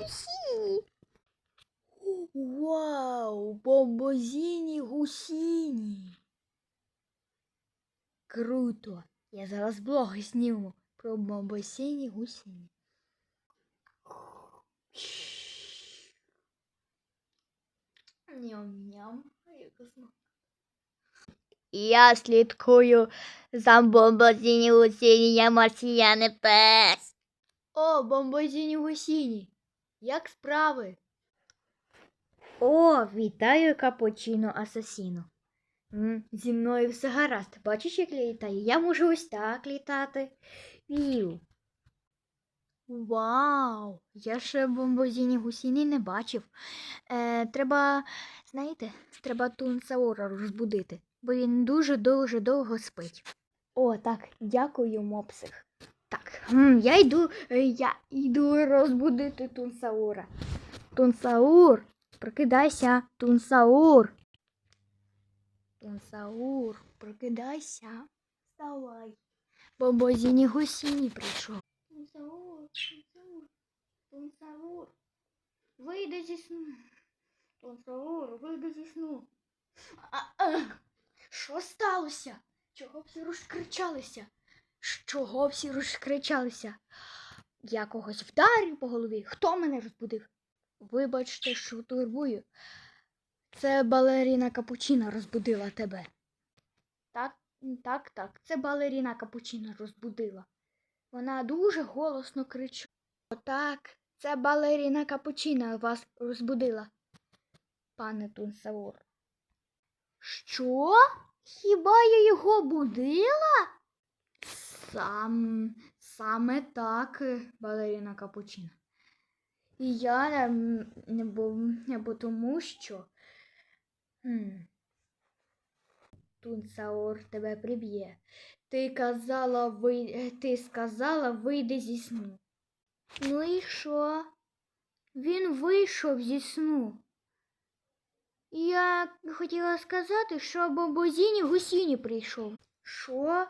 гусі. Вау, бомбозіні гусіні. Круто! Я зараз блоги зніму про бомбосіні гусіні. Ням-ням, якосно. Я слідкую за бомбозіні гусіні, я марсіяни пес. О, бомбозіні гусіні. Як справи? О, вітаю капучино асасіно. Зі мною все гаразд. Бачиш, як літаю? Я можу ось так літати. Вів. Вау! Я ще бомбозіні гусіні не бачив. Е, треба, знаєте, треба Тунсаура розбудити, бо він дуже-дуже довго спить. О, так, дякую, мопсих. Так, я йду, е, я йду розбудити Тунсаура. Тунсаур, прокидайся, Тунсаур. Тунсаур, прокидайся. Вставай. Бомбозіні гусіні прийшов. Тунсаур, Тунсаур, Тунсаур, вийди зі сну. Тунсаур, вийди зі сну. А, а, Що сталося? Чого всі розкричалися? З Чого всі розкричалися? Я когось вдарив по голові. Хто мене розбудив? Вибачте, що турбую. Це балеріна Капучина розбудила тебе. Так, так, так. Це балеріна Капучина розбудила. Вона дуже голосно кричала. Так, це балеріна Капучина вас розбудила, пане Тунсаур. Що? Хіба я його будила? Сам, саме так, е, балеріна Капучина. І я не не бо тому, що. Хм. Тунсаур тебе приб'є. Ти казала, ви... ти сказала, вийди зі сну. Ну і що? Він вийшов зі сну. Я хотіла сказати, що бобозіні гусіні прийшов. Що?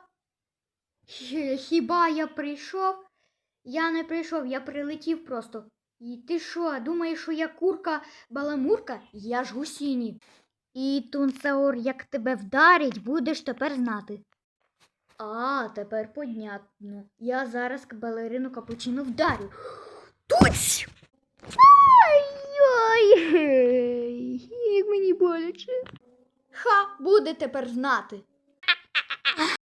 Хі- Хіба я прийшов? Я не прийшов, я прилетів просто. І ти що, думаєш, що я курка баламурка? Я ж гусіні. І Тунсаур, як тебе вдарить, будеш тепер знати. А, тепер понятно. Я зараз балерину капучино вдарю. Туць! Ай-ой! Як мені боляче. Ха, буде тепер знати.